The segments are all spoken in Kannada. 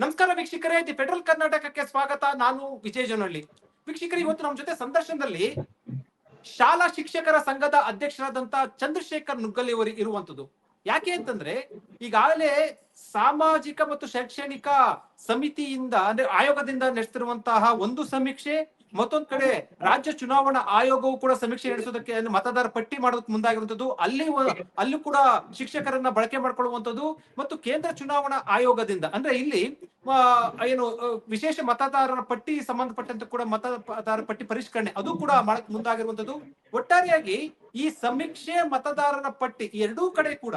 ನಮಸ್ಕಾರ ವೀಕ್ಷಕರೇ, ದಿ ಫೆಡರಲ್ ಕರ್ನಾಟಕಕ್ಕೆ ಸ್ವಾಗತ. ನಾನು ವಿಜಯಜನಹಳ್ಳಿ. ಜನಹಳ್ಳಿ ವೀಕ್ಷಕರು, ಇವತ್ತು ನಮ್ಮ ಜೊತೆ ಸಂದರ್ಶನದಲ್ಲಿ ಶಾಲಾ ಶಿಕ್ಷಕರ ಸಂಘದ ಅಧ್ಯಕ್ಷರಾದಂತ ಚಂದ್ರಶೇಖರ್ ನುಗ್ಗಲಿ ಅವರು ಇರುವಂತದ್ದು. ಯಾಕೆ ಅಂತಂದ್ರೆ, ಈಗಾಗಲೇ ಸಾಮಾಜಿಕ ಮತ್ತು ಶೈಕ್ಷಣಿಕ ಸಮಿತಿಯಿಂದ, ಅಂದ್ರೆ ಆಯೋಗದಿಂದ ನಡೆಸ್ತಿರುವಂತಹ ಒಂದು ಸಮೀಕ್ಷೆ ಮತ್ತೊಂದ್ ಕಡೆ ರಾಜ್ಯ ಚುನಾವಣಾ ಆಯೋಗವು ಕೂಡ ಸಮೀಕ್ಷೆ ನಡೆಸೋದಕ್ಕೆ ಮತದಾರ ಪಟ್ಟಿ ಮಾಡೋದಕ್ಕೆ ಮುಂದಾಗಿರುವಂತದ್ದು ಅಲ್ಲಿ ಅಲ್ಲೂ ಕೂಡ ಶಿಕ್ಷಕರನ್ನ ಬಳಕೆ ಮಾಡ್ಕೊಳ್ಳುವಂತದ್ದು ಮತ್ತು ಕೇಂದ್ರ ಚುನಾವಣಾ ಆಯೋಗದಿಂದ. ಅಂದ್ರೆ ಇಲ್ಲಿ ಏನು ವಿಶೇಷ ಮತದಾರರ ಪಟ್ಟಿ ಸಂಬಂಧಪಟ್ಟಂತೆ ಕೂಡ ಮತದಾರರ ಪಟ್ಟಿ ಪರಿಷ್ಕರಣೆ ಅದು ಕೂಡ ಮಾಡಕ್ ಮುಂದಾಗಿರುವಂತದ್ದು ಒಟ್ಟಾರೆಯಾಗಿ ಈ ಸಮೀಕ್ಷೆ ಮತದಾರರ ಪಟ್ಟಿ ಎರಡೂ ಕಡೆ ಕೂಡ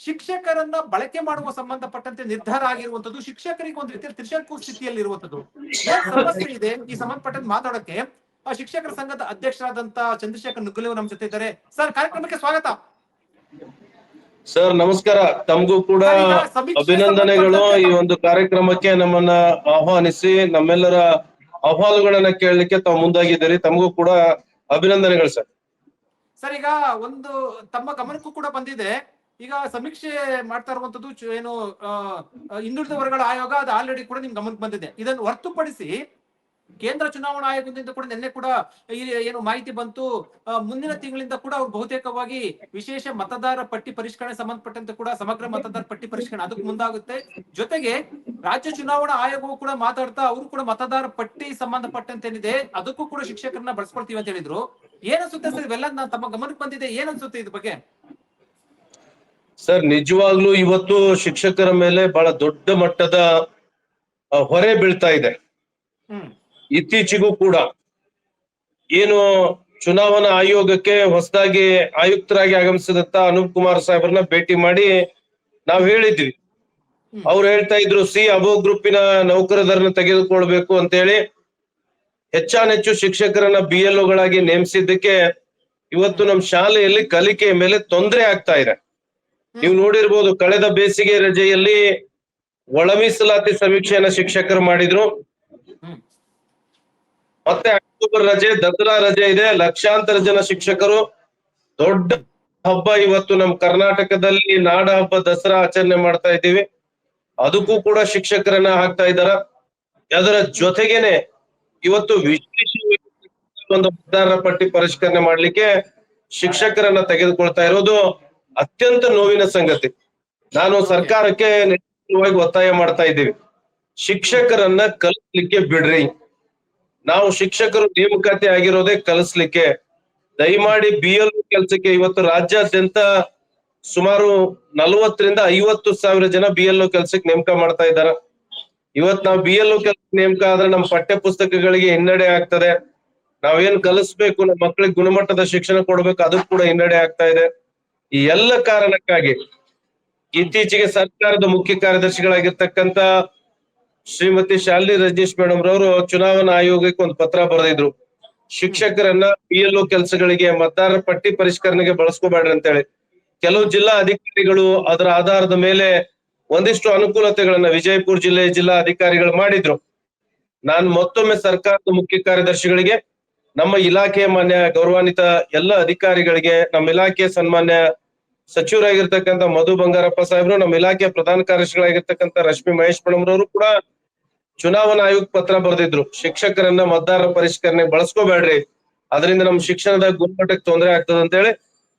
ಶಿಕ್ಷಕರನ್ನ ಬಳಕೆ ಮಾಡುವ ಸಂಬಂಧಪಟ್ಟಂತೆ ನಿರ್ಧಾರ ಆಗಿರುವಂತದ್ದು ಶಿಕ್ಷಕರಿಗೆ ಒಂದು ರೀತಿಯಲ್ಲಿ ತ್ರಿಶಂಕು ಸ್ಥಿತಿಯಲ್ಲಿ ಇರುವಂತದ್ದು ಸಮಸ್ಯೆ ಇದೆ? ಈ ಸಂಬಂಧಪಟ್ಟಂತೆ ಮಾತಾಡಕ್ಕೆ ಆ ಶಿಕ್ಷಕರ ಸಂಘದ ಅಧ್ಯಕ್ಷರಾದಂತ ಚಂದ್ರಶೇಖರ್ ನುಗ್ಗಲಿ ಅವರು ನಮ್ಮ ಜೊತೆ ಇದ್ದಾರೆ. ಸರ್ ಕಾರ್ಯಕ್ರಮಕ್ಕೆ ಸ್ವಾಗತ. ಸರ್ ನಮಸ್ಕಾರ. ತಮಗೂ ಕೂಡ ಅಭಿನಂದನೆಗಳು ಈ ಒಂದು ಕಾರ್ಯಕ್ರಮಕ್ಕೆ ನಮ್ಮನ್ನ ಆಹ್ವಾನಿಸಿ ನಮ್ಮೆಲ್ಲರ ಅಹವಾಲುಗಳನ್ನ ಕೇಳಲಿಕ್ಕೆ ತಾವು ಮುಂದಾಗಿದ್ದೀರಿ. ತಮಗೂ ಕೂಡ ಅಭಿನಂದನೆಗಳು ಸರ್. ಸರ್ ಈಗ ಒಂದು ತಮ್ಮ ಗಮನಕ್ಕೂ ಕೂಡ ಬಂದಿದೆ. ಈಗ ಸಮೀಕ್ಷೆ ಮಾಡ್ತಾ ಇರುವಂತದ್ದು ಏನು ಹಿಂದುಳಿದ ವರ್ಗಗಳ ಆಯೋಗ ಅದು ಆಲ್ರೆಡಿ ಕೂಡ ನಿಮ್ ಗಮನಕ್ಕೆ ಬಂದಿದೆ. ಇದನ್ನು ಹೊರತುಪಡಿಸಿ ಕೇಂದ್ರ ಚುನಾವಣಾ ಆಯೋಗದಿಂದ ಕೂಡ ನಿನ್ನೆ ಕೂಡ ಏನು ಮಾಹಿತಿ ಬಂತು. ಮುಂದಿನ ತಿಂಗಳಿಂದ ಕೂಡ ಅವ್ರು ಬಹುತೇಕವಾಗಿ ವಿಶೇಷ ಮತದಾರ ಪಟ್ಟಿ ಪರಿಷ್ಕರಣೆ ಸಂಬಂಧಪಟ್ಟಂತೆ ಕೂಡ ಸಮಗ್ರ ಮತದಾರ ಪಟ್ಟಿ ಪರಿಷ್ಕರಣೆ ಅದಕ್ಕೆ ಮುಂದಾಗುತ್ತೆ. ಜೊತೆಗೆ ರಾಜ್ಯ ಚುನಾವಣಾ ಆಯೋಗವು ಕೂಡ ಮಾತಾಡ್ತಾ ಅವರು ಕೂಡ ಮತದಾರ ಪಟ್ಟಿ ಸಂಬಂಧಪಟ್ಟಂತೆ ಏನಿದೆ, ಅದಕ್ಕೂ ಕೂಡ ಶಿಕ್ಷಕರನ್ನ ಬಳಸ್ಕೊಳ್ತೀವಿ ಅಂತ ಹೇಳಿದ್ರು. ಏನನ್ಸುತ್ತೆ ಸರ್ ಇವೆಲ್ಲ ತಮ್ಮ ಗಮನಕ್ಕೆ ಬಂದಿದೆ ಏನನ್ಸುತ್ತೆ ಇದ್ರ ಬಗ್ಗೆ? ಸರ್ ನಿಜವಾಗ್ಲೂ ಇವತ್ತು ಶಿಕ್ಷಕರ ಮೇಲೆ ಬಹಳ ದೊಡ್ಡ ಮಟ್ಟದ ಹೊರೆ ಬೀಳ್ತಾ ಇದೆ. ಇತ್ತೀಚೆಗೂ ಕೂಡ ಏನು ಚುನಾವಣಾ ಆಯೋಗಕ್ಕೆ ಹೊಸದಾಗಿ ಆಯುಕ್ತರಾಗಿ ಆಗಮಿಸಿದಂತ ಅನೂಪ್ ಕುಮಾರ್ ಸಾಹೇಬ್ರನ್ನ ಭೇಟಿ ಮಾಡಿ ನಾವ್ ಹೇಳಿದ್ವಿ. ಅವ್ರು ಹೇಳ್ತಾ ಇದ್ರು ಸಿ ಅಬೋ ಗ್ರೂಪಿನ ನೌಕರರನ್ನ ತೆಗೆದುಕೊಳ್ಬೇಕು ಅಂತ ಹೇಳಿ ಹೆಚ್ಚಾನೆಚ್ಚು ಶಿಕ್ಷಕರನ್ನ ಬಿ ಎಲ್ ಗಳಾಗಿ ನೇಮಿಸಿದ್ದಕ್ಕೆ ಇವತ್ತು ನಮ್ ಶಾಲೆಯಲ್ಲಿ ಕಲಿಕೆಯ ಮೇಲೆ ತೊಂದರೆ ಆಗ್ತಾ ಇದೆ. ನೀವು ನೋಡಿರ್ಬೋದು ಕಳೆದ ಬೇಸಿಗೆ ರಜೆಯಲ್ಲಿ ಒಳ ಮೀಸಲಾತಿ ಸಮೀಕ್ಷೆಯನ್ನ ಶಿಕ್ಷಕರು ಮಾಡಿದ್ರು. ಮತ್ತೆ ಅಕ್ಟೋಬರ್ ರಜೆ ದಸರಾ ರಜೆ ಇದೆ. ಲಕ್ಷಾಂತರ ಜನ ಶಿಕ್ಷಕರು. ದೊಡ್ಡ ಹಬ್ಬ ಇವತ್ತು ನಮ್ಮ ಕರ್ನಾಟಕದಲ್ಲಿ ನಾಡ ಹಬ್ಬ ದಸರಾ ಆಚರಣೆ ಮಾಡ್ತಾ ಇದ್ದೀವಿ. ಅದಕ್ಕೂ ಕೂಡ ಶಿಕ್ಷಕರನ್ನ ಹಾಕ್ತಾ ಇದ್ದಾರ. ಅದರ ಜೊತೆಗೇನೆ ಇವತ್ತು ವಿಶೇಷ ಒಂದು ಮತದಾರರ ಪಟ್ಟಿ ಪರಿಷ್ಕರಣೆ ಮಾಡ್ಲಿಕ್ಕೆ ಶಿಕ್ಷಕರನ್ನ ತೆಗೆದುಕೊಳ್ತಾ ಇರೋದು. ಅತ್ಯಂತ ನೋವಿನ ಸಂಗತಿ. ನಾನು ಸರ್ಕಾರಕ್ಕೆ ನಿರ್ದಿಷ್ಟವಾಗಿ ಒತ್ತಾಯ ಮಾಡ್ತಾ ಇದ್ದೀವಿ. ಶಿಕ್ಷಕರನ್ನ ಕಲಿಸ್ಲಿಕ್ಕೆ ಬಿಡ್ರಿ. ನಾವು ಶಿಕ್ಷಕರು ನೇಮಕಾತಿ ಆಗಿರೋದೇ ಕಲಿಸ್ಲಿಕ್ಕೆ. ದಯಮಾಡಿ ಬಿ ಎಲ್ ಕೆಲಸಕ್ಕೆ ಇವತ್ತು ರಾಜ್ಯಾದ್ಯಂತ ಸುಮಾರು ನಲವತ್ತರಿಂದ ಐವತ್ತು ಸಾವಿರ ಜನ ಬಿ ಎಲ್ ಕೆಲಸಕ್ಕೆ ನೇಮಕ ಮಾಡ್ತಾ ಇದ್ದಾರೆ. ಇವತ್ ನಾವು ಬಿ ಎಲ್ ಕೆಲಸ ನೇಮಕ ಆದ್ರೆ ನಮ್ಮ ಪಠ್ಯ ಪುಸ್ತಕಗಳಿಗೆ ಹಿನ್ನಡೆ ಆಗ್ತದೆ. ನಾವೇನ್ ಕಲಿಸ್ಬೇಕು ನಮ್ಮ ಮಕ್ಕಳಿಗೆ ಗುಣಮಟ್ಟದ ಶಿಕ್ಷಣ ಕೊಡ್ಬೇಕು ಅದು ಕೂಡ ಹಿನ್ನಡೆ ಆಗ್ತಾ ಇದೆ. ಈ ಎಲ್ಲ ಕಾರಣಕ್ಕಾಗಿ ಇತ್ತೀಚೆಗೆ ಸರ್ಕಾರದ ಮುಖ್ಯ ಕಾರ್ಯದರ್ಶಿಗಳಾಗಿರ್ತಕ್ಕಂತ ಶ್ರೀಮತಿ ಶಾಲಿನಿ ರಜೇಶ್ ಮೇಡಮ್ ರವರು ಚುನಾವಣಾ ಆಯೋಗಕ್ಕೆ ಒಂದು ಪತ್ರ ಬರೆದಿದ್ರು. ಶಿಕ್ಷಕರನ್ನ ಪಿ ಎಲ್ ಕೆಲಸಗಳಿಗೆ ಮತದಾರರ ಪಟ್ಟಿ ಪರಿಷ್ಕರಣೆಗೆ ಬಳಸ್ಕೋಬೇಡ್ರಿ ಅಂತೇಳಿ. ಕೆಲವು ಜಿಲ್ಲಾ ಅಧಿಕಾರಿಗಳು ಅದರ ಆಧಾರದ ಮೇಲೆ ಒಂದಿಷ್ಟು ಅನುಕೂಲತೆಗಳನ್ನ ವಿಜಯಪುರ ಜಿಲ್ಲೆ ಜಿಲ್ಲಾ ಅಧಿಕಾರಿಗಳು ಮಾಡಿದ್ರು. ನಾನು ಮತ್ತೊಮ್ಮೆ ಸರ್ಕಾರದ ಮುಖ್ಯ ಕಾರ್ಯದರ್ಶಿಗಳಿಗೆ ನಮ್ಮ ಇಲಾಖೆಯ ಮಾನ್ಯ ಗೌರವಾನ್ವಿತ ಎಲ್ಲ ಅಧಿಕಾರಿಗಳಿಗೆ, ನಮ್ಮ ಇಲಾಖೆಯ ಸನ್ಮಾನ್ಯ ಸಚಿವರಾಗಿರ್ತಕ್ಕಂಥ ಮಧು ಬಂಗಾರಪ್ಪ ಸಾಹೇಬ್ರು, ನಮ್ಮ ಇಲಾಖೆಯ ಪ್ರಧಾನ ಕಾರ್ಯದರ್ಶಿಗಳಾಗಿರ್ತಕ್ಕಂಥ ರಶ್ಮಿ ಮಹೇಶ್ ಮೇಡಮ್ರವರು ಕೂಡ ಚುನಾವಣಾ ಆಯೋಗ ಪತ್ರ ಬರೆದಿದ್ರು. ಶಿಕ್ಷಕರನ್ನ ಮತದಾರರ ಪರಿಷ್ಕರಣೆ ಬಳಸ್ಕೋಬೇಡ್ರಿ. ಅದರಿಂದ ನಮ್ಮ ಶಿಕ್ಷಣದ ಗುಣಮಟ್ಟಕ್ಕೆ ತೊಂದರೆ ಆಗ್ತದೆ ಅಂತೇಳಿ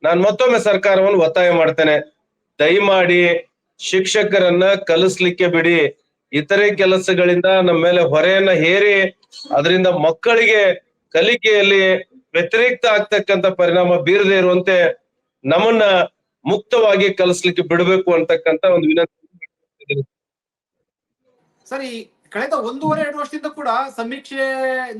ನಾನು ಮತ್ತೊಮ್ಮೆ ಸರ್ಕಾರವನ್ನು ಒತ್ತಾಯ ಮಾಡ್ತೇನೆ. ದಯಮಾಡಿ ಶಿಕ್ಷಕರನ್ನ ಕಲಿಸ್ಲಿಕ್ಕೆ ಬಿಡಿ. ಇತರೆ ಕೆಲಸಗಳಿಂದ ನಮ್ಮ ಮೇಲೆ ಹೊರೆಯನ್ನ ಹೇರಿ, ಅದರಿಂದ ಮಕ್ಕಳಿಗೆ ಕಲಿಕೆಯಲ್ಲಿ ವ್ಯತಿರಿಕ್ತ ಆಗ್ತಕ್ಕಂತ ಪರಿಣಾಮ ಬೀರದೇ ಇರುವಂತೆ ನಮ್ಮನ್ನ ಮುಕ್ತವಾಗಿ ಕಲಿಸ್ಲಿಕ್ಕೆ ಬಿಡಬೇಕು ಅಂತಕ್ಕಂತ ಒಂದು ವಿನಂತಿ. ಸರಿ ಕಳೆದ ಒಂದೂವರೆ, ಎರಡು ವರ್ಷದಿಂದ ಕೂಡ ಸಮೀಕ್ಷೆ,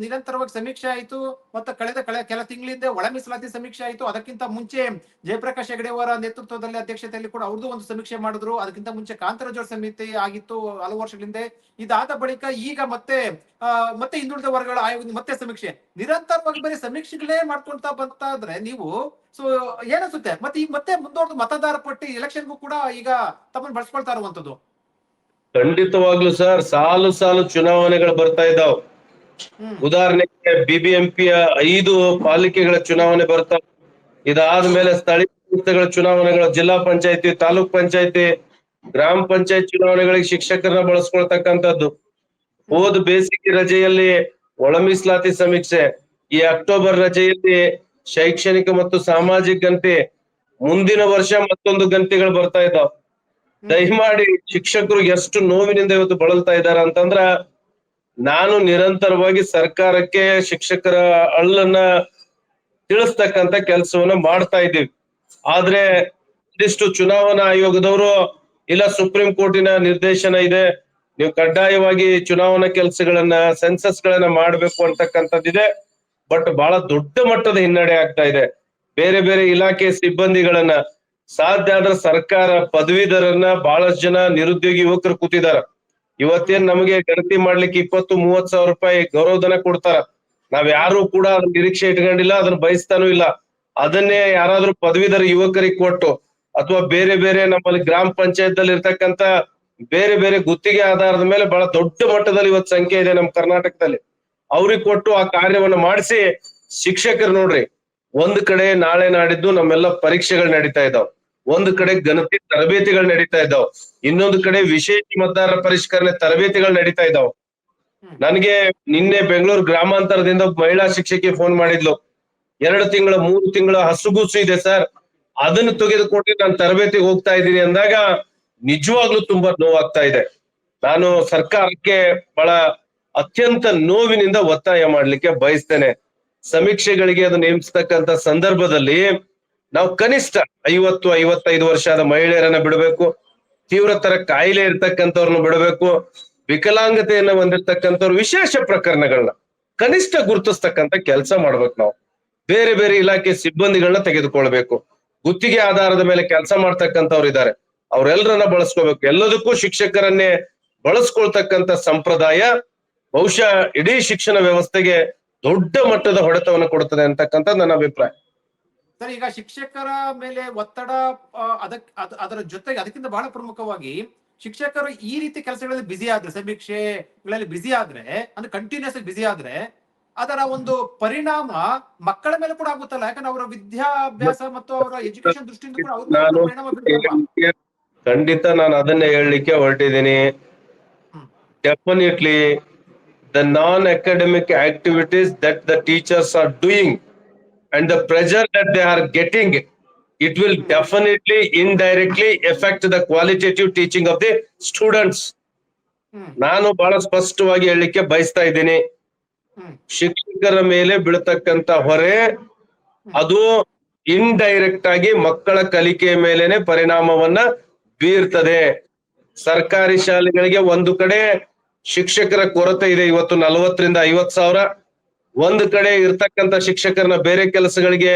ನಿರಂತರವಾಗಿ ಸಮೀಕ್ಷೆ ಆಯಿತು. ಮತ್ತೆ ಕಳೆದ ಕಳೆ, ಕೆಲ ತಿಂಗಳಿಂದ ಒಳ ಮೀಸಲಾತಿ ಸಮೀಕ್ಷೆ ಆಯಿತು. ಅದಕ್ಕಿಂತ ಮುಂಚೆ ಜಯಪ್ರಕಾಶ್ ಹೆಗಡೆ ಅವರ ನೇತೃತ್ವದಲ್ಲಿ ಅಧ್ಯಕ್ಷತೆಯಲ್ಲಿ ಕೂಡ ಅವ್ರದ್ದು ಒಂದು ಸಮೀಕ್ಷೆ ಮಾಡಿದ್ರು. ಅದಕ್ಕಿಂತ ಮುಂಚೆ ಕಾಂತರಾಜೋಳ ಸಮಿತಿ ಆಗಿತ್ತು ಹಲವು ವರ್ಷಗಳಿಂದ. ಇದಾದ ಬಳಿಕ ಈಗ ಮತ್ತೆ ಮತ್ತೆ ಹಿಂದುಳಿದ ವರ್ಗಗಳ ಆಯೋಗ, ಮತ್ತೆ ಸಮೀಕ್ಷೆ. ನಿರಂತರವಾಗಿ ಬರೀ ಸಮೀಕ್ಷೆಗಳೇ ಮಾಡ್ಕೊಂತ ಬಂತಾ ನೀವು, ಸೊ ಏನಿಸುತ್ತೆ ಮತ್ತೆ ಈಗ ಮತ್ತೆ ಮುಂದುವರೆದು ಮತದಾರ ಪಟ್ಟಿ ಎಲೆಕ್ಷನ್ಗೂ ಕೂಡ ಈಗ ತಮ್ಮನ್ನು ಬಳಸ್ಕೊಳ್ತಾ ಇರುವಂತದ್ದು. ಖಂಡಿತವಾಗ್ಲು ಸರ್ ಸಾಲು ಸಾಲು ಚುನಾವಣೆಗಳು ಬರ್ತಾ ಇದಾವ್ ಉದಾಹರಣೆಗೆ ಬಿಬಿಎಂಪಿಯ ಐದು ಪಾಲಿಕೆಗಳ ಚುನಾವಣೆ ಬರ್ತಾವ ಇದಾದ್ಮೇಲೆ ಸ್ಥಳೀಯ ಸಂಸ್ಥೆಗಳ ಚುನಾವಣೆಗಳು ಜಿಲ್ಲಾ ಪಂಚಾಯತಿ ತಾಲೂಕ್ ಪಂಚಾಯತಿ ಗ್ರಾಮ ಪಂಚಾಯತ್ ಚುನಾವಣೆಗಳಿಗೆ ಶಿಕ್ಷಕರನ್ನ ಬಳಸ್ಕೊಳ್ತಕ್ಕಂಥದ್ದು. ಹೋದ ಬೇಸಿಗೆ ರಜೆಯಲ್ಲಿ ಒಳ ಮೀಸಲಾತಿ ಸಮೀಕ್ಷೆ ಈ ಅಕ್ಟೋಬರ್ ರಜೆಯಲ್ಲಿ ಶೈಕ್ಷಣಿಕ ಮತ್ತು ಸಾಮಾಜಿಕ ಗಂತಿ ಮುಂದಿನ ವರ್ಷ ಮತ್ತೊಂದು ಗಂತಿಗಳು ಬರ್ತಾ ಇದ್ದಾವ. ದಯಮಾಡಿ ಶಿಕ್ಷಕರು ಎಷ್ಟು ನೋವಿನಿಂದ ಇವತ್ತು ಬಳಲ್ತಾ ಇದ್ದಾರೆ ಅಂತಂದ್ರ ನಾನು ನಿರಂತರವಾಗಿ ಸರ್ಕಾರಕ್ಕೆ ಶಿಕ್ಷಕರ ಅಳ್ಳನ್ನ ತಿಳಿಸ್ತಕ್ಕಂತ ಕೆಲಸವನ್ನ ಮಾಡ್ತಾ ಇದ್ದೀವಿ. ಆದ್ರೆ ಇದಿಷ್ಟು ಚುನಾವಣಾ ಆಯೋಗದವರು, ಇಲ್ಲ ಸುಪ್ರೀಂ ಕೋರ್ಟಿನ ನಿರ್ದೇಶನ ಇದೆ, ನೀವು ಕಡ್ಡಾಯವಾಗಿ ಚುನಾವಣಾ ಕೆಲಸಗಳನ್ನ ಸೆನ್ಸಸ್ ಗಳನ್ನ ಮಾಡ್ಬೇಕು ಅಂತಕ್ಕಂಥದ್ದಿದೆ. ಬಟ್ ಬಹಳ ದೊಡ್ಡ ಮಟ್ಟದ ಹಿನ್ನಡೆ ಆಗ್ತಾ ಇದೆ. ಬೇರೆ ಬೇರೆ ಇಲಾಖೆ ಸಿಬ್ಬಂದಿಗಳನ್ನ ಸಾಧ್ಯ ಆದ್ರೆ ಸರ್ಕಾರ ಪದವೀಧರನ್ನ ಬಹಳಷ್ಟು ಜನ ನಿರುದ್ಯೋಗಿ ಯುವಕರು ಕೂತಿದಾರ ಇವತ್ತೇನ್ ನಮಗೆ ಗಣತಿ ಮಾಡ್ಲಿಕ್ಕೆ ಇಪ್ಪತ್ತು ಮೂವತ್ ಸಾವಿರ ರೂಪಾಯಿ ಗೌರವಧನ ಕೊಡ್ತಾರ. ನಾವ್ ಯಾರು ಕೂಡ ಅದ್ರ ನಿರೀಕ್ಷೆ ಇಟ್ಕೊಂಡಿಲ್ಲ, ಅದನ್ನ ಬಯಸ್ತಾನೂ ಇಲ್ಲ. ಅದನ್ನೇ ಯಾರಾದ್ರೂ ಪದವೀಧರ ಯುವಕರಿಗೆ ಕೊಟ್ಟು ಅಥವಾ ಬೇರೆ ಬೇರೆ ನಮ್ಮಲ್ಲಿ ಗ್ರಾಮ ಪಂಚಾಯತ್ ದಲ್ಲಿ ಇರ್ತಕ್ಕಂತ ಬೇರೆ ಬೇರೆ ಗುತ್ತಿಗೆ ಆಧಾರದ ಮೇಲೆ ಬಹಳ ದೊಡ್ಡ ಮಟ್ಟದಲ್ಲಿ ಇವತ್ತು ಸಂಖ್ಯೆ ಇದೆ ನಮ್ಮ ಕರ್ನಾಟಕದಲ್ಲಿ. ಅವ್ರಿಗೆ ಕೊಟ್ಟು ಆ ಕಾರ್ಯವನ್ನ ಮಾಡಿಸಿ ಶಿಕ್ಷಕರು ನೋಡ್ರಿ, ಒಂದ್ ಕಡೆ ನಾಳೆ ನಾಡಿದ್ದು ನಮ್ಮೆಲ್ಲ ಪರೀಕ್ಷೆಗಳು ನಡೀತಾ ಇದಾವ್. ಒಂದ್ ಕಡೆ ಗಣತಿ ತರಬೇತಿಗಳು ನಡೀತಾ ಇದ್ದಾವ್. ಇನ್ನೊಂದು ಕಡೆ ವಿಶೇಷ ಮತದಾರರ ಪರಿಷ್ಕರಣೆ ತರಬೇತಿಗಳು ನಡೀತಾ ಇದ್ದಾವ. ನನಗೆ ನಿನ್ನೆ ಬೆಂಗಳೂರು ಗ್ರಾಮಾಂತರದಿಂದ ಮಹಿಳಾ ಶಿಕ್ಷಕಿ ಫೋನ್ ಮಾಡಿದ್ಲು. ಎರಡು ತಿಂಗಳ ಮೂರು ತಿಂಗಳ ಹಸುಗೂಸು ಇದೆ ಸರ್. ಅದನ್ನು ತೆಗೆದುಕೊಂಡು ನಾನು ತರಬೇತಿ ಹೋಗ್ತಾ ಇದ್ದೀನಿ ಅಂದಾಗ ನಿಜವಾಗ್ಲೂ ತುಂಬಾ ನೋವಾಗ್ತಾ ಇದೆ. ನಾನು ಸರ್ಕಾರಕ್ಕೆ ಬಹಳ ಅತ್ಯಂತ ನೋವಿನಿಂದ ಒತ್ತಾಯ ಮಾಡ್ಲಿಕ್ಕೆ ಬಯಸ್ತೇನೆ. ಸಮೀಕ್ಷೆಗಳಿಗೆ ಅದು ನೇಮಿಸ್ತಕ್ಕಂತ ಸಂದರ್ಭದಲ್ಲಿ ನಾವು ಕನಿಷ್ಠ ಐವತ್ತು, ಐವತ್ತೈದು ವರ್ಷದ ಮಹಿಳೆಯರನ್ನ ಬಿಡಬೇಕು. ತೀವ್ರತರ ಕಾಯಿಲೆ ಇರ್ತಕ್ಕಂಥವ್ರನ್ನ ಬಿಡಬೇಕು. ವಿಕಲಾಂಗತೆಯನ್ನ ಹೊಂದಿರ್ತಕ್ಕಂಥವ್ರು ವಿಶೇಷ ಪ್ರಕರಣಗಳನ್ನ ಕನಿಷ್ಠ ಗುರುತಿಸ್ತಕ್ಕಂತ ಕೆಲಸ ಮಾಡ್ಬೇಕು ನಾವು. ಬೇರೆ ಬೇರೆ ಇಲಾಖೆ ಸಿಬ್ಬಂದಿಗಳನ್ನ ತೆಗೆದುಕೊಳ್ಬೇಕು. ಗುತ್ತಿಗೆ ಆಧಾರದ ಮೇಲೆ ಕೆಲಸ ಮಾಡ್ತಕ್ಕಂಥವ್ರು ಇದ್ದಾರೆ ಅವ್ರೆಲ್ಲರನ್ನ ಬಳಸ್ಕೋಬೇಕು. ಎಲ್ಲದಕ್ಕೂ ಶಿಕ್ಷಕರನ್ನೇ ಬಳಸ್ಕೊಳ್ತಕ್ಕಂಥ ಸಂಪ್ರದಾಯ ಬಹುಶಃ ಇಡೀ ಶಿಕ್ಷಣ ವ್ಯವಸ್ಥೆಗೆ ದೊಡ್ಡ ಮಟ್ಟದ ಹೊಡೆತವನ್ನು ಕೊಡುತ್ತದೆ ಅಂತಕ್ಕಂಥ ನನ್ನ ಅಭಿಪ್ರಾಯ. ಸರ್ ಈಗ ಶಿಕ್ಷಕರ ಮೇಲೆ ಒತ್ತಡ ಅದಕ್ ಅದರ ಜೊತೆಗೆ ಅದಕ್ಕಿಂತ ಬಹಳ ಪ್ರಮುಖವಾಗಿ ಶಿಕ್ಷಕರು ಈ ರೀತಿ ಕೆಲಸಗಳಲ್ಲಿ ಬಿಸಿ ಆದ್ರೆ ಸಮೀಕ್ಷೆಗಳಲ್ಲಿ ಬಿಸಿ ಆದ್ರೆ ಅಂದ್ರೆ ಕಂಟಿನ್ಯೂಸ್ ಬಿಸಿ ಆದ್ರೆ ಅದರ ಒಂದು ಪರಿಣಾಮ ಮಕ್ಕಳ ಮೇಲೆ ಕೂಡ ಆಗುತ್ತಲ್ಲ. ಯಾಕಂದ್ರೆ ಅವರ ವಿದ್ಯಾಭ್ಯಾಸ ಮತ್ತು ಅವರ ಎಜುಕೇಶನ್ ದೃಷ್ಟಿಯಿಂದ ಕೂಡ ಪರಿಣಾಮ ಖಂಡಿತ ನಾನು ಅದನ್ನೇ ಹೇಳಲಿಕ್ಕೆ ಹೊರಟಿದ್ದೀನಿ. Definitely the non academic activities that the teachers are doing and the pressure that they are getting, it will definitely indirectly affect the qualitative teaching of the students. ನಾನು ಬಹಳ ಸ್ಪಷ್ಟವಾಗಿ ಹೇಳಲಿಕ್ಕೆ ಬಯಸ್ತಾ ಇದ್ದೀನಿ. ಶಿಕ್ಷಕರ ಮೇಲೆ ಬೀಳ್ತಕ್ಕಂತ ಹೊರೆ ಅದು ಇಂಡೈರೆಕ್ಟ್ ಆಗಿ ಮಕ್ಕಳ ಕಲಿಕೆಯ ಮೇಲೆನೆ ಪರಿಣಾಮವನ್ನ ಬೀರ್ತದೆ. ಸರ್ಕಾರಿ ಶಾಲೆಗಳಿಗೆ ಒಂದು ಕಡೆ ಶಿಕ್ಷಕರ ಕೊರತೆ ಇದೆ. ಇವತ್ತು ನಲವತ್ತರಿಂದ ಐವತ್ ಸಾವಿರ. ಒಂದು ಕಡೆ ಇರ್ತಕ್ಕಂತ ಶಿಕ್ಷಕರನ್ನ ಬೇರೆ ಕೆಲಸಗಳಿಗೆ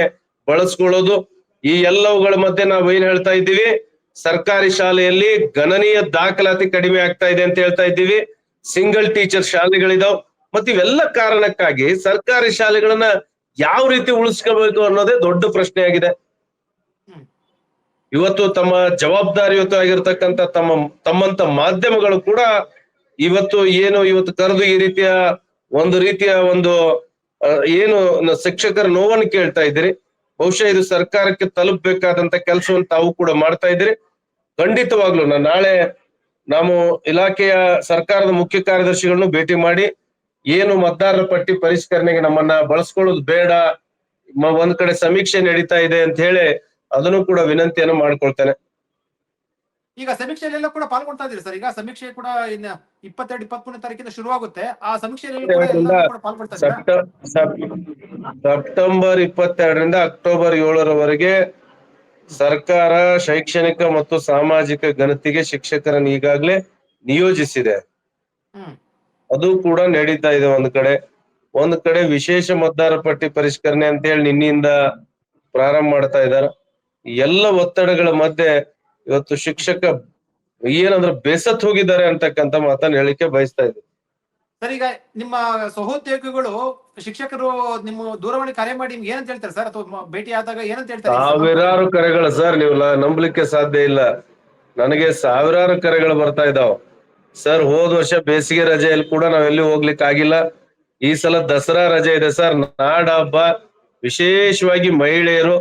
ಬಳಸ್ಕೊಳ್ಳೋದು, ಈ ಎಲ್ಲವುಗಳ ಮಧ್ಯೆ ನಾವು ಏನ್ ಹೇಳ್ತಾ ಇದ್ದೀವಿ? ಸರ್ಕಾರಿ ಶಾಲೆಯಲ್ಲಿ ಗಣನೀಯ ದಾಖಲಾತಿ ಕಡಿಮೆ ಆಗ್ತಾ ಇದೆ ಅಂತ ಹೇಳ್ತಾ ಇದ್ದೀವಿ. ಸಿಂಗಲ್ ಟೀಚರ್ ಶಾಲೆಗಳಿದಾವ್. ಮತ್ತೆ ಇವೆಲ್ಲ ಕಾರಣಕ್ಕಾಗಿ ಸರ್ಕಾರಿ ಶಾಲೆಗಳನ್ನ ಯಾವ ರೀತಿ ಉಳಿಸ್ಕೋಬೇಕು ಅನ್ನೋದೇ ದೊಡ್ಡ ಪ್ರಶ್ನೆ ಆಗಿದೆ. ಇವತ್ತು ತಮ್ಮ ಜವಾಬ್ದಾರಿಯುತವಾಗಿರ್ತಕ್ಕಂಥ ತಮ್ಮ ತಮ್ಮಂತ ಮಾಧ್ಯಮಗಳು ಕೂಡ ಇವತ್ತು ಏನು ಇವತ್ತು ಕರೆದು ಈ ರೀತಿಯ ಒಂದು ರೀತಿಯ ಒಂದು ಏನು ಶಿಕ್ಷಕರ ನೋವನ್ನು ಕೇಳ್ತಾ ಇದ್ದೀರಿ? ಬಹುಶಃ ಇದು ಸರ್ಕಾರಕ್ಕೆ ತಲುಪಬೇಕಾದಂತ ಕೆಲಸವನ್ನು ತಾವು ಕೂಡ ಮಾಡ್ತಾ ಇದ್ದೀರಿ. ಖಂಡಿತವಾಗ್ಲು ನಾಳೆ ನಾವು ಇಲಾಖೆಯ ಸರ್ಕಾರದ ಮುಖ್ಯ ಕಾರ್ಯದರ್ಶಿಗಳನ್ನು ಭೇಟಿ ಮಾಡಿ ಏನು ಮತದಾರರ ಪಟ್ಟಿ ಪರಿಷ್ಕರಣೆಗೆ ನಮ್ಮನ್ನ ಬಳಸ್ಕೊಳ್ಳೋದು ಬೇಡ ಒಂದ್ ಕಡೆ ಸಮೀಕ್ಷೆ ನಡೀತಾ ಇದೆ ಅಂತ ಹೇಳಿ ಅದನ್ನು ಕೂಡ ವಿನಂತಿಯನ್ನು ಮಾಡ್ಕೊಳ್ತೇನೆ. ಈಗ ಸಮೀಕ್ಷೆಯಲ್ಲೆಲ್ಲ ಕೂಡ ಪಾಲ್ಗೊಳ್ತಾ ಇದ್ದೀರಿ ಸರ್. ಈಗ ಸಮೀಕ್ಷೆ ಕೂಡ ಇನ್ನ ಇಪ್ಪತ್ತೆರಡು ಇಪ್ಪತ್ಮೂರನೇ ತಾರೀಕಿಂದ ಶುರುವಾಗುತ್ತೆ. ಆ ಸಮೀಕ್ಷೆಯಲ್ಲಿ ಕೂಡ ಎಲ್ಲರೂ ಕೂಡ ಪಾಲ್ಗೊಳ್ತಾ ಇದ್ದೀರಾ? ಸೆಪ್ಟ- ಸೆಪ್- ಸೆಪ್ಟೆಂಬರ್ ಇಪ್ಪತ್ತೆರಡರಿಂದ ಅಕ್ಟೋಬರ್ ಏಳರವರೆಗೆ ಸರ್ಕಾರ ಶೈಕ್ಷಣಿಕ ಮತ್ತು ಸಾಮಾಜಿಕ ಗಣತಿಗೆ ಶಿಕ್ಷಕರನ್ನು ಈಗಾಗಲೇ ನಿಯೋಜಿಸಿದೆ. ಹ್ಮ್. ಅದು ಕೂಡ ನಡೀತಾ ಇದೆ ಒಂದ್ ಕಡೆ. ಒಂದ್ ಕಡೆ ವಿಶೇಷ ಮತದಾರ ಪಟ್ಟಿ ಪರಿಷ್ಕರಣೆ ಅಂತ ಹೇಳಿ ನಿನ್ನಿಂದ ಪ್ರಾರಂಭ ಮಾಡ್ತಾ ಇದ್ದಾರೆ. ಎಲ್ಲ ಒತ್ತಡಗಳ ಮಧ್ಯೆ ಇವತ್ತು ಶಿಕ್ಷಕ ಏನಂದ್ರೆ ಬೇಸತ್ ಹೋಗಿದ್ದಾರೆ ಅಂತಕ್ಕಂತ ಮಾತನ್ನ ಹೇಳಿಕೆ ಬಯಸ್ತಾ ಇದ್ದೀನಿ. ಸರ್ ಈಗ ನಿಮ್ಮ ಸಹೋದ್ಯೋಗಿಗಳು ಶಿಕ್ಷಕರು ನಿಮ್ಮ ದೂರವಾಣಿ ಕರೆ ಮಾಡಿ ನಿಮ್ಗೆ ಏನಂತ ಹೇಳ್ತಾರೆ ಸರ್? ಅಥವಾ ಭೇಟಿ ಆದಾಗ ಏನಂತ ಹೇಳ್ತಾರೆ? ಸಾವಿರಾರು ಕರೆಗಳು ಸರ್ ನೀವು ನಂಬಲಿಕ್ಕೆ ಸಾಧ್ಯ ಇಲ್ಲ. ನನಗೆ ಸಾವಿರಾರು ಕರೆಗಳು ಬರ್ತಾ ಇದಾವ. ಸರ್ ಹೋದ್ ವರ್ಷ ಬೇಸಿಗೆ ರಜೆಯಲ್ಲಿ ಕೂಡ ನಾವೆಲ್ಲಿ ಹೋಗ್ಲಿಕ್ಕೆ ಆಗಿಲ್ಲ. ಈ ಸಲ ದಸರಾ ರಜೆ ಇದೆ ಸರ್. ನಾಡ ಹಬ್ಬ ವಿಶೇಷವಾಗಿ ಮಹಿಳೆಯರು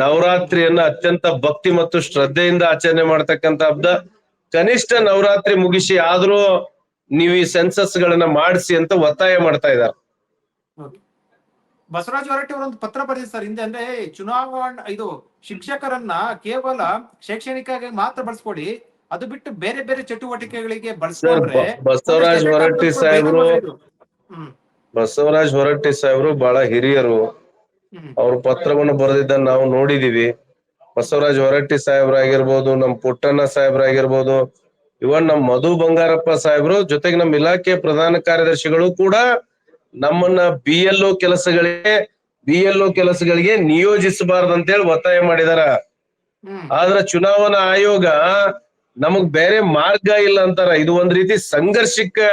ನವರಾತ್ರಿಯನ್ನ ಅತ್ಯಂತ ಭಕ್ತಿ ಮತ್ತು ಶ್ರದ್ಧೆಯಿಂದ ಆಚರಣೆ ಮಾಡ್ತಕ್ಕಂತ ಹಬ್ಬ. ಕನಿಷ್ಠ ನವರಾತ್ರಿ ಮುಗಿಸಿ ಆದ್ರೂ ನೀವು ಈ ಸೆನ್ಸಸ್ ಗಳನ್ನ ಮಾಡಿಸಿ ಅಂತ ಒತ್ತಾಯ ಮಾಡ್ತಾ ಇದ್ದಾರೆ. ಬಸವರಾಜ್ ಹೊರಟ್ಟಿ ಅವರೊಂದು ಪತ್ರ ಬರೆದಿದೆ ಸರ್. ಹಿಂದೆ ಅಂದ್ರೆ ಚುನಾವಣಾ ಇದು ಶಿಕ್ಷಕರನ್ನ ಕೇವಲ ಶೈಕ್ಷಣಿಕ ಮಾತ್ರ ಬಳಸ್ಕೊಡಿ. ಅದು ಬಿಟ್ಟು ಬೇರೆ ಬೇರೆ ಚಟುವಟಿಕೆಗಳಿಗೆ ಬಳಸ್ಕೊಂಡ್ರೆ ಬಸವರಾಜ್ ಹೊರಟ್ಟಿ ಸಾಹೇಬ್ರು ಬಸವರಾಜ್ ಹೊರಟ್ಟಿ ಸಾಹೇಬ್ರು ಬಹಳ ಹಿರಿಯರು. ಅವ್ರ ಪತ್ರವನ್ನು ಬರೆದಿದ್ದನ್ನ ನಾವು ನೋಡಿದೀವಿ. ಬಸವರಾಜ್ ಹೊರಟ್ಟಿ ಸಾಹೇಬ್ರಾಗಿರ್ಬೋದು ನಮ್ ಪುಟ್ಟಣ್ಣ ಸಾಹೇಬ್ರಾಗಿರ್ಬೋದು ಇವನ್ ನಮ್ ಮಧು ಬಂಗಾರಪ್ಪ ಸಾಹೇಬ್ರು ಜೊತೆಗೆ ನಮ್ಮ ಇಲಾಖೆ ಪ್ರಧಾನ ಕಾರ್ಯದರ್ಶಿಗಳು ಕೂಡ ನಮ್ಮನ್ನ ಬಿ ಎಲ್ ಕೆಲಸಗಳಿಗೆ ಬಿ ಎಲ್ ಕೆಲಸಗಳಿಗೆ ನಿಯೋಜಿಸಬಾರ್ದಂತೇಳಿ ಒತ್ತಾಯ ಮಾಡಿದಾರ. ಆದ್ರ ಚುನಾವಣಾ ಆಯೋಗ ನಮಗ್ ಬೇರೆ ಮಾರ್ಗ ಇಲ್ಲ ಅಂತಾರ. ಇದು ಒಂದ್ ರೀತಿ ಸಂಘರ್ಷಕ್ಕೆ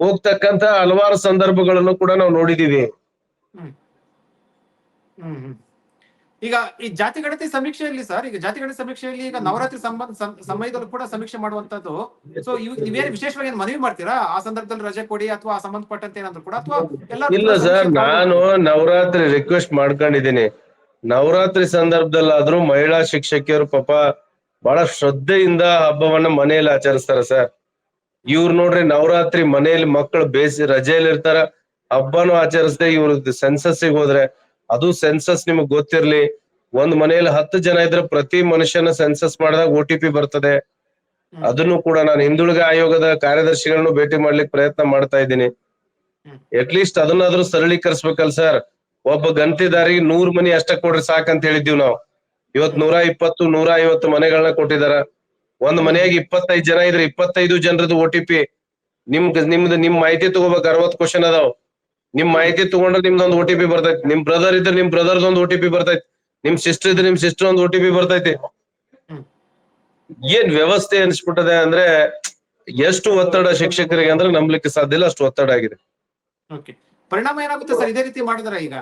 ಹೋಗ್ತಕ್ಕಂತ ಹಲವಾರು ಸಂದರ್ಭಗಳನ್ನು ಕೂಡ ನಾವು ನೋಡಿದೀವಿ. ಹ್ಮ್. ಈಗ ಈ ಜಾತಿ ಗಣತಿ ಸಮೀಕ್ಷೆಯಲ್ಲಿ ಸರ್ ಈಗ ಜಾತಿ ಗಣತಿ ಸಮೀಕ್ಷೆಯಲ್ಲಿ ಈಗ ನವರಾತ್ರಿ ಸಂಬಂಧ ಸಮಯದಲ್ಲೂ ಕೂಡ ಸಮೀಕ್ಷೆ ಮಾಡುವಂತದ್ದು ಸೊ ನೀವೇನು ವಿಶೇಷವಾಗಿ ಏನ್ ಮನವಿ ಮಾಡ್ತೀರಾ? ಆ ಸಂದರ್ಭದಲ್ಲಿ ರಜೆ ಕೊಡಿ ಅಥವಾ ಸಂಬಂಧಪಟ್ಟಂತ ಏನಾದ್ರು ಕೂಡ ಅಥವಾ ಎಲ್ಲ ಇಲ್ಲ ಸರ್ ನಾನು ನವರಾತ್ರಿ ರಿಕ್ವೆಸ್ಟ್ ಮಾಡ್ಕೊಂಡಿದ್ದೀನಿ. ನವರಾತ್ರಿ ಸಂದರ್ಭದಲ್ಲಾದ್ರೂ ಮಹಿಳಾ ಶಿಕ್ಷಕಿಯರು ಪಾಪ ಬಹಳ ಶ್ರದ್ಧೆಯಿಂದ ಹಬ್ಬವನ್ನ ಮನೆಯಲ್ಲಿ ಆಚರಿಸ್ತಾರ ಸರ್. ಇವ್ರು ನೋಡ್ರಿ ನವರಾತ್ರಿ ಮನೆಯಲ್ಲಿ ಮಕ್ಕಳು ಬೇಸಿ ರಜೆಯಲ್ಲಿ ಇರ್ತಾರ ಹಬ್ಬನೂ ಆಚರಿಸದೆ ಇವ್ರ ಸೆನ್ಸಸ್ ಹೋದ್ರೆ ಅದು ಸೆನ್ಸಸ್ ನಿಮಗ್ ಗೊತ್ತಿರ್ಲಿ. ಒಂದ್ ಮನೆಯಲ್ಲಿ ಹತ್ತು ಜನ ಇದ್ರೆ ಪ್ರತಿ ಮನುಷ್ಯನ ಸೆನ್ಸಸ್ ಮಾಡಿದಾಗ ಒ ಟಿ ಪಿ ಬರ್ತದೆ. ಅದನ್ನು ಕೂಡ ನಾನು ಹಿಂದುಳಿದ ಆಯೋಗದ ಕಾರ್ಯದರ್ಶಿಗಳನ್ನು ಭೇಟಿ ಮಾಡ್ಲಿಕ್ಕೆ ಪ್ರಯತ್ನ ಮಾಡ್ತಾ ಇದ್ದೀನಿ. ಅಟ್ ಲೀಸ್ಟ್ ಅದನ್ನಾದ್ರೂ ಸರಳೀಕರಿಸ್ಬೇಕಲ್ ಸರ್. ಒಬ್ಬ ಗಂತಿದಾರಿ ನೂರ್ ಮನಿ ಅಷ್ಟ ಕೊಡ್ರಿ ಸಾಕಂತ ಹೇಳಿದ್ದೀವಿ ನಾವು. ಇವತ್ ನೂರ ಇಪ್ಪತ್ತು ನೂರ ಐವತ್ತು ಮನೆಗಳನ್ನ ಕೊಟ್ಟಿದಾರ. ಒಂದ್ ಮನೆಯಾಗ ಇಪ್ಪತ್ತೈದು ಜನ ಇದ್ರೆ ಇಪ್ಪತ್ತೈದು ಜನರದ್ದು ಒ ಟಿ ಪಿ ನಿಮ್ ನಿಮ್ದು ನಿಮ್ ಮಾಹಿತಿ ತಗೋಬೇಕು ಅರವತ್ ಕ್ವಶನ್ ಅದಾವ್. ನಿಮ್ ಮಾಹಿತಿ ತಗೊಂಡ್ರೆ ನಿಮ್ದೊಂದು ಒ ಟಿ ಪಿ ಬರ್ತೈತಿ. ನಿಮ್ ಬ್ರದರ್ ಇದ್ರೆ ನಿಮ್ ಬ್ರದರ್ದ ಒಂದು ಒ ಟಿ ಪಿ ಬರ್ತೈತಿ. ನಿಮ್ ಸಿಸ್ಟರ್ ಇದ್ರೆ ನಿಮ್ ಸಿಸ್ಟರ್ ಒಂದು ಒ ಟಿ ಪಿ ಬರ್ತೈತಿ. ಏನ್ ವ್ಯವಸ್ಥೆ ಅನ್ಸ್ಬಿಟ್ಟದೆ ಅಂದ್ರೆ ಎಷ್ಟು ಒತ್ತಡ ಶಿಕ್ಷಕರಿಗೆ ಅಂದ್ರೆ ನಂಬ್ಲಿಕ್ಕೆ ಸಾಧ್ಯ ಇಲ್ಲ ಅಷ್ಟು ಒತ್ತಡ ಆಗಿದೆ. ಓಕೆ ಪರಿಣಾಮ ಏನಾಗುತ್ತೆ ಸರ್? ಇದೇ ರೀತಿ ಮಾಡಿದ್ರೆ ಈಗ?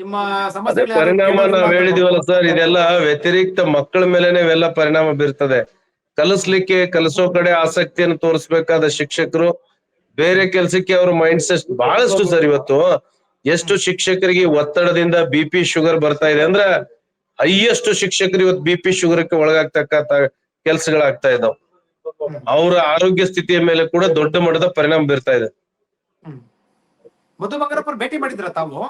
ನಿಮ್ಮ ಸಮಸ್ಯೆ ಪರಿಣಾಮ ನಾವ್ ಹೇಳಿದಿವಲ್ಲ ಸರ್ ಇದೆಲ್ಲ ವ್ಯತಿರಿಕ್ತ ಮಕ್ಕಳ ಮೇಲೆನೆ ಇವೆಲ್ಲ ಪರಿಣಾಮ ಬೀರ್ತದೆ. ಕಲಿಸ್ಲಿಕ್ಕೆ ಕಲಿಸೋ ಕಡೆ ಆಸಕ್ತಿಯನ್ನು ತೋರಿಸ್ಬೇಕಾದ ಶಿಕ್ಷಕರು ಬೇರೆ ಕೆಲ್ಸಕ್ಕೆ ಅವ್ರ ಮೈಂಡ್ ಸೆಟ್ ಬಹಳಷ್ಟು ಸರ್ ಇವತ್ತು. ಎಷ್ಟು ಶಿಕ್ಷಕರಿಗೆ ಒತ್ತಡದಿಂದ ಬಿ ಪಿ ಶುಗರ್ ಬರ್ತಾ ಇದೆ ಅಂದ್ರೆ ಹೈಯೆಸ್ಟ್ ಶಿಕ್ಷಕರು ಇವತ್ತು ಬಿ ಪಿ ಶುಗರ್ಗೆ ಒಳಗಾಗ್ತಕ್ಕಂತ ಕೆಲ್ಸಗಳಾಗ್ತಾ ಇದಾವ್ ಅವರ ಆರೋಗ್ಯ ಸ್ಥಿತಿಯ ಮೇಲೆ ಕೂಡ ದೊಡ್ಡ ಮಟ್ಟದ ಪರಿಣಾಮ ಬೀರ್ತಾ ಇದೆ. ಮಧು ಬಂಗಾರಪ್ಪ ಭೇಟಿ ಮಾಡಿದ್ರ ತಾವು?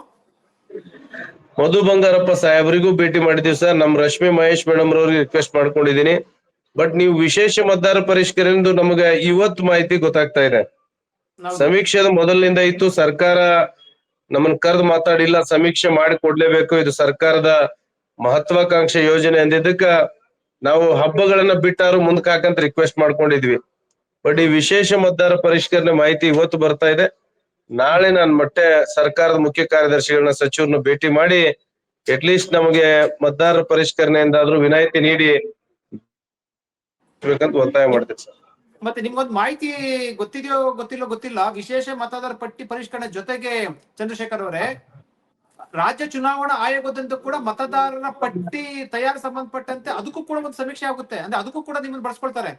ಮಧು ಬಂಗಾರಪ್ಪ ಸಾಹೇಬರಿಗೂ ಭೇಟಿ ಮಾಡಿದೀವಿ ಸರ್. ನಮ್ ರಶ್ಮಿ ಮಹೇಶ್ ಮೇಡಮ್ ಅವ್ರಿಗೆ ರಿಕ್ವೆಸ್ಟ್ ಮಾಡ್ಕೊಂಡಿದೀನಿ ಬಟ್ ನೀವು ವಿಶೇಷ ಮತದಾರ ಪರಿಷ್ಕರಣೆಂದು ನಮಗೆ ಇವತ್ತು ಮಾಹಿತಿ ಗೊತ್ತಾಗ್ತಾ ಇದೆ. ನಾವು ಸಮೀಕ್ಷೆದ ಮೊದಲಿನಿಂದ ಇತ್ತು, ಸರ್ಕಾರ ನಮ್ಮನ್ನ ಕರೆದು ಮಾತಾಡಿಲ್ಲ, ಸಮೀಕ್ಷೆ ಮಾಡಿ ಕೊಡ್ಲೇಬೇಕು. ಇದು ಸರ್ಕಾರದ ಮಹತ್ವಾಕಾಂಕ್ಷೆ ಯೋಜನೆ ಅಂದಿದ್ದಕ್ಕ ನಾವು ಹಬ್ಬಗಳನ್ನ ಬಿಟ್ಟಾರು ಮುಂದಕ್ಕೆ ಹಾಕಂತ ರಿಕ್ವೆಸ್ಟ್ ಮಾಡ್ಕೊಂಡಿದ್ವಿ. ಬಟ್ ಈ ವಿಶೇಷ ಮತದಾರ ಪರಿಷ್ಕರಣೆ ಮಾಹಿತಿ ಇವತ್ತು ಬರ್ತಾ ಇದೆ. ನಾಳೆ ನಾನು ಮತ್ತೆ ಸರ್ಕಾರದ ಮುಖ್ಯ ಕಾರ್ಯದರ್ಶಿಗಳನ್ನ, ಸಚಿವರನ್ನ ಭೇಟಿ ಮಾಡಿ ಅಟ್ ಲೀಸ್ಟ್ ನಮಗೆ ಮತದಾರರ ಪರಿಷ್ಕರಣೆಯಿಂದಾದ್ರೂ ವಿನಾಯಿತಿ ನೀಡಿ ಒತ್ತಾಯ ಮಾಡ್ತೀನಿ ಸರ್. ಮತ್ತೆ ನಿಮ್ಗೊಂದು ಮಾಹಿತಿ ಗೊತ್ತಿದೆಯೋ ಗೊತ್ತಿಲ್ಲೋ ಗೊತ್ತಿಲ್ಲ, ವಿಶೇಷ ಮತದಾರ ಪಟ್ಟಿ ಪರಿಷ್ಕರಣೆ ಜೊತೆಗೆ ಚಂದ್ರಶೇಖರ್ ಅವರೇ, ರಾಜ್ಯ ಚುನಾವಣಾ ಆಯೋಗದಂತೂ ಕೂಡ ಮತದಾರರ ಪಟ್ಟಿ ತಯಾರ ಸಂಬಂಧಪಟ್ಟಂತೆ ಅದಕ್ಕೂ ಕೂಡ ಒಂದು ಸಮೀಕ್ಷೆ ಆಗುತ್ತೆ. ಅಂದ್ರೆ ಅದಕ್ಕೂ ಕೂಡ ನಿಮ್ಮನ್ನು ಬಳಸ್ಕೊಳ್ತಾರೆ.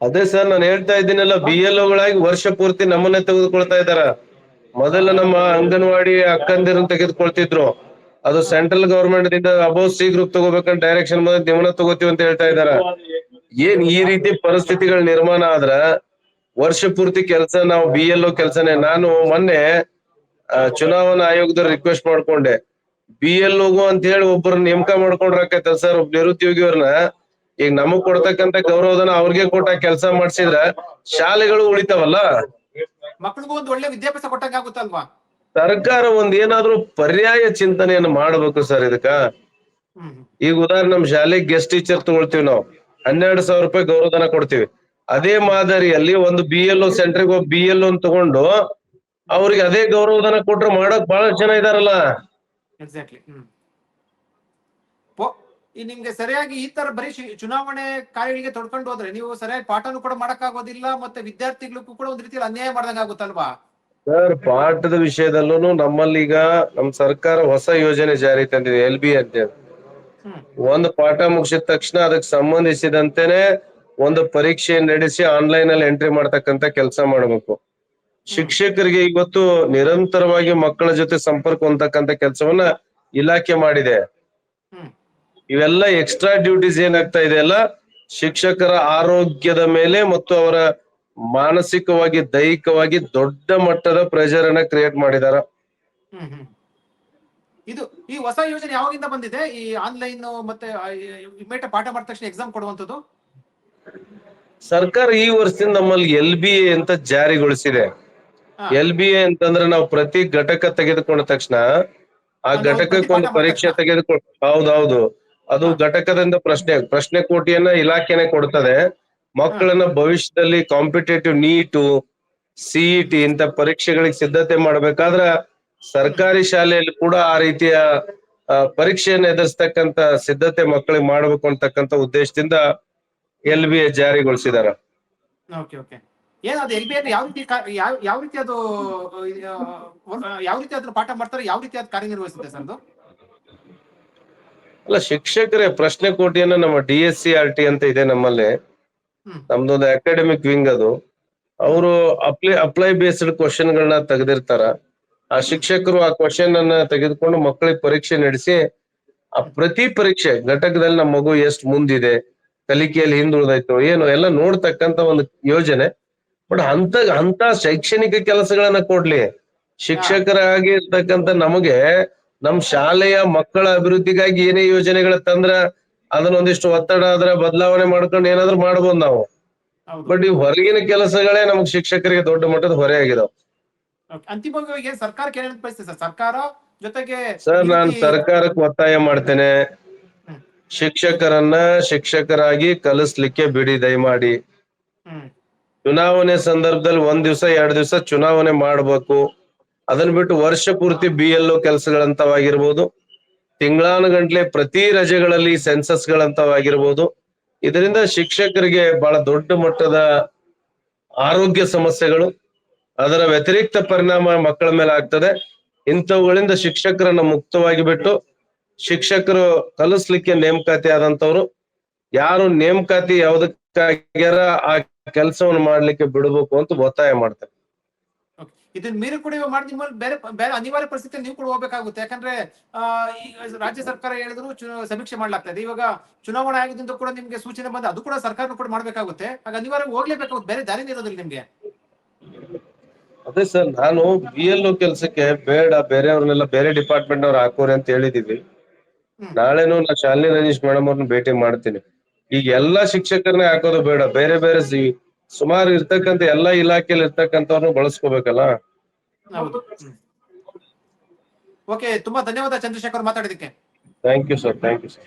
ಅದೇ ಸರ್, ನಾನು ಹೇಳ್ತಾ ಇದ್ದೀನಲ್ಲ ಬಿ ಎಲ್ ಒಗಳಾಗಿ ವರ್ಷ ಪೂರ್ತಿ ನಮ್ಮನ್ನೇ ತೆಗೆದುಕೊಳ್ತಾ ಇದ್ದಾರ. ಮೊದಲ ನಮ್ಮ ಅಂಗನವಾಡಿ ಅಕ್ಕಂದಿರನ್ನ ತೆಗೆದುಕೊಳ್ತಿದ್ರು. ಅದು ಸೆಂಟ್ರಲ್ ಗವರ್ಮೆಂಟ್ ದಿಂದ ಅಬೌವ್ ಸಿ ಗ್ರೂಪ್ ತಗೋಬೇಕಂತ ಡೈರೆಕ್ಷನ್ ಬಂದ ನಿಮ್ಮನ್ನ ತಗೋತೀವಿ ಅಂತ ಹೇಳ್ತಾ ಇದಾರ ಏನ್ ಈ ರೀತಿ ಪರಿಸ್ಥಿತಿಗಳು ನಿರ್ಮಾಣ ಆದ್ರ ವರ್ಷ ಪೂರ್ತಿ ಕೆಲಸ ನಾವು ಬಿ ಎಲ್ ಒ ಕೆಲಸನೇ. ನಾನು ಮೊನ್ನೆ ಚುನಾವಣಾ ಆಯೋಗದ ರಿಕ್ವೆಸ್ಟ್ ಮಾಡ್ಕೊಂಡೆ. ಬಿ ಎಲ್ ಒಗು ಅಂತ ಹೇಳಿ ಒಬ್ಬರು ನೇಮಕ ಮಾಡ್ಕೊಂಡ್ರಾಕೈತಲ್ ಸರ್ ಒಬ್ಬ ನಿರುದ್ಯೋಗಿಯವ್ರನ್ನ. ಈಗ ನಮಗ್ ಕೊಡ್ತಕ್ಕಂತ ಗೌರವಧನ ಅವ್ರಿಗೆ ಕೊಟ್ಟ ಕೆಲಸ ಮಾಡ್ಸಿದ್ರ ಶಾಲೆಗಳು ಉಳಿತಾವಲ್ಲ? ಒಂದು ಒಳ್ಳೆ ವಿದ್ಯಾಭ್ಯಾಸ ಕೊಟ್ಟಂಗಾಗುತ್ತಲ್ವಾ ಸರ್ಕಾರ ಒಂದ್ ಏನಾದ್ರೂ ಪರ್ಯಾಯ ಚಿಂತನೆಯನ್ನು ಮಾಡ್ಬೇಕು ಸರ್ ಇದಕ್ಕ. ಈಗ ಉದಾಹರಣೆ ನಮ್ ಶಾಲೆಗೆ ಗೆಸ್ಟ್ ಟೀಚರ್ ತಗೊಳ್ತೀವಿ ನಾವು. ಹನ್ನೆರಡು ಸಾವಿರ ರೂಪಾಯಿ ಗೌರವಧನ ಕೊಡ್ತೀವಿ. ಅದೇ ಮಾದರಿಯಲ್ಲಿ ಒಂದು ಬಿ ಎಲ್ ಒ ಸೆಂಟ್ರಿಗೆ ಹೋಗಿ ಬಿ ಎಲ್ ತಗೊಂಡು ಅವ್ರಿಗೆ ಅದೇ ಗೌರವಧನ ಕೊಟ್ರೆ ಮಾಡಕ್ ಬಹಳ ಜನ ಇದಾರಲ್ಲ. ಎಕ್ಸಾಕ್ಟ್ಲಿ ಈ ನಿಮ್ಗೆ ಸರಿಯಾಗಿ ಈ ತರ ಬರೀ ಚುನಾವಣೆ ಕಾರ್ಯಗಳಿಗೆ ತೊಡ್ಕೊಂಡು ಹೋದ್ರೆ ನೀವು ಸರಿಯಾಗಿ ಪಾಠನು ಕೂಡ ಮಾಡಕ್ಕಾಗೋದಿಲ್ಲ ಮತ್ತೆ ವಿದ್ಯಾರ್ಥಿಗಳಿಗೂ ಕೂಡ ಒಂದ್ ರೀತಿಯಲ್ಲಿ ಅನ್ಯಾಯ ಮಾಡ್ದಂಗ ಆಗುತ್ತಲ್ವಾ? ಸರ್ ಪಾಠದ ವಿಷಯದಲ್ಲೂ ನಮ್ಮಲ್ಲಿ ಈಗ ನಮ್ ಸರ್ಕಾರ ಹೊಸ ಯೋಜನೆ ಜಾರಿ ತಂದಿದೆ ಎಲ್ ಬಿ ಅಂತ ಹೇಳಿ. ಒಂದು ಪಾಠ ಮುಗಿಸಿದ ತಕ್ಷಣ ಅದಕ್ಕೆ ಸಂಬಂಧಿಸಿದಂತೆನೆ ಒಂದು ಪರೀಕ್ಷೆ ನಡೆಸಿ ಆನ್ಲೈನ್ ಅಲ್ಲಿ ಎಂಟ್ರಿ ಮಾಡ್ತಕ್ಕಂತ ಕೆಲಸ ಮಾಡಬೇಕು. ಶಿಕ್ಷಕರಿಗೆ ಇವತ್ತು ನಿರಂತರವಾಗಿ ಮಕ್ಕಳ ಜೊತೆ ಸಂಪರ್ಕ ಹೊಂದಕ್ಕಂತ ಕೆಲಸವನ್ನ ಇಲಾಖೆ ಮಾಡಿದೆ. ಇವೆಲ್ಲ ಎಕ್ಸ್ಟ್ರಾ ಡ್ಯೂಟೀಸ್ ಏನಾಗ್ತಾ ಇದೆ ಅಲ್ಲ? ಶಿಕ್ಷಕರ ಆರೋಗ್ಯದ ಮೇಲೆ ಮತ್ತು ಅವರ ಮಾನಸಿಕವಾಗಿ ದೈಹಿಕವಾಗಿ ದೊಡ್ಡ ಮಟ್ಟದ ಪ್ರೆಷರ್ ಅನ್ನ ಕ್ರಿಯೇಟ್ ಮಾಡಿದಾರ. ಇದು ಈ ಹೊಸ ಯೋಜನೆ ಯಾವಾಗಿಂದ ಬಂದಿದೆ ಈ ಆನ್ಲೈನ್ ಮತ್ತೆ ಮೇಟ ಪಾಠ ಮಾಡಿದ ತಕ್ಷಣ ಎಕ್ಸಾಮ್ ಕೊಡುವಂತದ್ದು ಸರ್ಕಾರ ಈ ವರ್ಷದಿಂದ ನಮ್ಮಲ್ಲಿ ಎಲ್ ಬಿ ಎ ಅಂತ ಜಾರಿಗೊಳಿಸಿದೆ. ಎಲ್ ಬಿ ಎ ಅಂತಂದ್ರೆ ನಾವು ಪ್ರತಿ ಘಟಕ ತೆಗೆದುಕೊಂಡ ತಕ್ಷಣ ಆ ಘಟಕಕ್ಕೆ ಒಂದು ಪರೀಕ್ಷೆ. ತೆಗೆದುಕೊಂಡು ಹೌದೌದು ಅದು. ಘಟಕದಿಂದ ಪ್ರಶ್ನೆ ಪ್ರಶ್ನೆ ಕೋಟಿಯನ್ನ ಇಲಾಖೆನೆ ಕೊಡ್ತದೆ ಮಕ್ಕಳನ್ನ ಭವಿಷ್ಯದಲ್ಲಿ ಕಾಂಪಿಟೇಟಿವ್ ನೀಟು ಸಿಇಟಿ ಇಂತ ಪರೀಕ್ಷೆಗಳಿಗೆ ಸಿದ್ಧತೆ ಮಾಡ್ಬೇಕಾದ್ರ ಸರ್ಕಾರಿ ಶಾಲೆಯಲ್ಲಿ ಕೂಡ ಆ ರೀತಿಯ ಪರೀಕ್ಷೆಯನ್ನು ಎದುರಿಸ್ತಕ್ಕಂತ ಸಿದ್ಧತೆ ಮಕ್ಕಳಿಗೆ ಮಾಡಬೇಕು ಅಂತಕ್ಕಂತ ಉದ್ದೇಶದಿಂದ ಎಲ್ ಬಿ ಎ ಜಾರಿಗೊಳಿಸಿದಾರ ಓಕೆ ಓಕೆ ಏನ್ ಅದು ಎಲ್ ಬಿ ಯಾವ ರೀತಿ ಯಾವ ಯಾವ ರೀತಿ ಅದು ಯಾವ ರೀತಿ ಅದನ್ನ ಪಾಠ ಮಾಡ್ತಾರೆ ಯಾವ ರೀತಿ ಅದು ಕಾರ್ಯನಿರ್ವಹಿಸುತ್ತೆ ಸರ್ ಅದು? ಅಲ್ಲ ಶಿಕ್ಷಕರೇ ಪ್ರಶ್ನೆ ಕೋಟಿಯನ್ನ ನಮ್ಮ D S C R T ಅಂತ ಇದೆ ನಮ್ಮಲ್ಲಿ. ನಮ್ದೊಂದು ಅಕಾಡೆಮಿಕ್ ವಿಂಗ್ ಅದು. ಅವರು ಅಪ್ಲೈ ಅಪ್ಲೈ ಬೇಸ್ಡ್ ಕ್ವಶನ್ ಗಳನ್ನ ತೆಗೆದಿರ್ತಾರ. ಆ ಶಿಕ್ಷಕರು ಆ ಕ್ವಶನ್ ಅನ್ನ ತೆಗೆದುಕೊಂಡು ಮಕ್ಕಳಿಗೆ ಪರೀಕ್ಷೆ ನಡೆಸಿ ಆ ಪ್ರತಿ ಪರೀಕ್ಷೆ ಘಟಕದಲ್ಲಿ ನಮ್ಮ ಮಗು ಎಷ್ಟು ಮುಂದಿದೆ ಕಲಿಕೆಯಲ್ಲಿ ಹಿಂದುಳಿದಾಯ್ತು ಏನು ಎಲ್ಲ ನೋಡ್ತಕ್ಕಂತ ಒಂದು ಯೋಜನೆ. ಬಟ್ ಅಂತ ಅಂತ ಶೈಕ್ಷಣಿಕ ಕೆಲಸಗಳನ್ನ ಕೊಡ್ಲಿ. ಶಿಕ್ಷಕರಾಗಿ ಇರ್ತಕ್ಕಂತ ನಮಗೆ ನಮ್ ಶಾಲೆಯ ಮಕ್ಕಳ ಅಭಿವೃದ್ಧಿಗಾಗಿ ಏನೇ ಯೋಜನೆಗಳ ತಂದ್ರ ಅದನ್ನ ಒಂದಿಷ್ಟು ಒತ್ತಡ ಆದ್ರೆ ಬದಲಾವಣೆ ಮಾಡ್ಕೊಂಡು ಏನಾದ್ರು ಮಾಡ್ಬೋದು ನಾವು. ಬಟ್ ಈ ಹೊರಗಿನ ಕೆಲಸಗಳೇ ನಮ್ಗೆ ಶಿಕ್ಷಕರಿಗೆ ದೊಡ್ಡ ಮಟ್ಟದ ಹೊರೆ ಆಗಿದಾವ್. ಅಂತಿಮವಾಗಿ ಸರ್ಕಾರಕ್ಕೆ ಏನಂತ ಬಯಸ್ತದೆ ಸರ್? ಸರ್ಕಾರ ಜೊತೆಗೆ ಸರ್ ನಾನು ಸರ್ಕಾರಕ್ಕೆ ಒತ್ತಾಯ ಮಾಡ್ತೇನೆ. ಶಿಕ್ಷಕರನ್ನ ಶಿಕ್ಷಕರಾಗಿ ಕಲಿಸ್ಲಿಕ್ಕೆ ಬಿಡಿ ದಯಮಾಡಿ. ಚುನಾವಣೆ ಸಂದರ್ಭದಲ್ಲಿ ಒಂದ್ ದಿವಸ ಎರಡ್ ದಿವಸ ಚುನಾವಣೆ ಮಾಡ್ಬೇಕು. ಅದನ್ನ ಬಿಟ್ಟು ವರ್ಷ ಪೂರ್ತಿ ಬಿ ಎಲ್ ಕೆಲಸಗಳಂತವಾಗಿರ್ಬೋದು. ತಿಂಗಳಾನುಗಂಟ್ಲೆ ಪ್ರತಿ ರಜೆಗಳಲ್ಲಿ ಸೆನ್ಸಸ್ ಗಳಂತವಾಗಿರ್ಬೋದು ಇದರಿಂದ ಶಿಕ್ಷಕರಿಗೆ ಬಹಳ ದೊಡ್ಡ ಮಟ್ಟದ ಆರೋಗ್ಯ ಸಮಸ್ಯೆಗಳು ಅದರ ವ್ಯತಿರಿಕ್ತ ಪರಿಣಾಮ ಮಕ್ಕಳ ಮೇಲೆ ಆಗ್ತದೆ. ಇಂಥವುಗಳಿಂದ ಶಿಕ್ಷಕರನ್ನ ಮುಕ್ತವಾಗಿ ಬಿಟ್ಟು ಶಿಕ್ಷಕರು ಕಲಿಸ್ಲಿಕ್ಕೆ ನೇಮಕಾತಿ ಆದಂತವ್ರು ಯಾರು ನೇಮಕಾತಿ ಯಾವ್ದಕ್ಕಾಗ್ಯಾರ ಆ ಕೆಲಸವನ್ನು ಮಾಡ್ಲಿಕ್ಕೆ ಬಿಡಬೇಕು ಅಂತ ಒತ್ತಾಯ ಮಾಡ್ತಾರೆ. ಇದನ್ನ ಮೀರಿ ಕೂಡ ಮಾಡಿದ ಬೇರೆ ಬೇರೆ ಅನಿವಾರ್ಯ ಪರಿಸ್ಥಿತಿ ನೀವು ಕೂಡ ಹೋಗ್ಬೇಕಾಗುತ್ತೆ. ಯಾಕಂದ್ರೆ ರಾಜ್ಯ ಸರ್ಕಾರ ಹೇಳಿದ್ರು ಸಮೀಕ್ಷೆ ಮಾಡ್ಲಾಗ್ತದೆ ಇವಾಗ ಚುನಾವಣೆ ಆಗಿದ್ದು ಕೂಡ ನಿಮ್ಗೆ ಸೂಚನೆ ಬಂದ ಅದು ಕೂಡ ಸರ್ಕಾರ ಕೂಡ ಮಾಡ್ಬೇಕಾಗುತ್ತೆ. ಆಗ ಅನಿವಾರ್ಯ ಹೋಗ್ಲೇಬೇಕಾಗುತ್ತೆ ಬೇರೆ ದಾರಿನೇ ಇರೋದಿಲ್ಲ ನಿಮ್ಗೆ. ಅದೇ ಸರ್ ನಾನು ಬಿ ಎಲ್ ಕೆಲಸಕ್ಕೆ ಬೇಡ ಬೇರೆಯವ್ರನ್ನೆಲ್ಲ ಬೇರೆ ಡಿಪಾರ್ಟ್ಮೆಂಟ್ ಅವ್ರು ಹಾಕೋರಿ ಅಂತ ಹೇಳಿದೀವಿ. ನಾಳೆನು ನಾ ಶಾಲಿನಿ ರಜೇಶ್ ಮೇಡಮ್ ಅವ್ರನ್ನ ಭೇಟಿ ಮಾಡ್ತೀನಿ. ಈಗ ಎಲ್ಲಾ ಶಿಕ್ಷಕರನ್ನ ಹಾಕೋದು ಬೇಡ ಬೇರೆ ಬೇರೆ ಸುಮಾರು ಇರ್ತಕ್ಕಂತ ಎಲ್ಲಾ ಇಲಾಖೆಯಲ್ಲಿ ಇರ್ತಕ್ಕಂಥವ್ರನ್ನ ಬಳಸ್ಕೋಬೇಕಲ್ಲ? ಓಕೆ ತುಂಬಾ ಧನ್ಯವಾದ Chandrashekhar ಮಾತಾಡಿದಕ್ಕೆ thank you sir thank you sir